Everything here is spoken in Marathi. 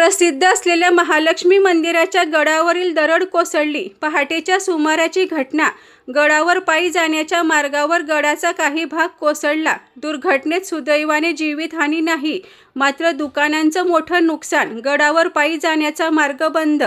प्रसिद्ध असलेल्या महालक्ष्मी मंदिराच्या गडावरील दरड कोसळली. पहाटेच्या सुमाराची घटना. गडावर पायी जाण्याच्या मार्गावर गडाचा काही भाग कोसळला. दुर्घटनेत सुदैवाने जीवितहानी नाही. मात्र दुकानांचं मोठं नुकसान. गडावर पायी जाण्याचा मार्ग बंद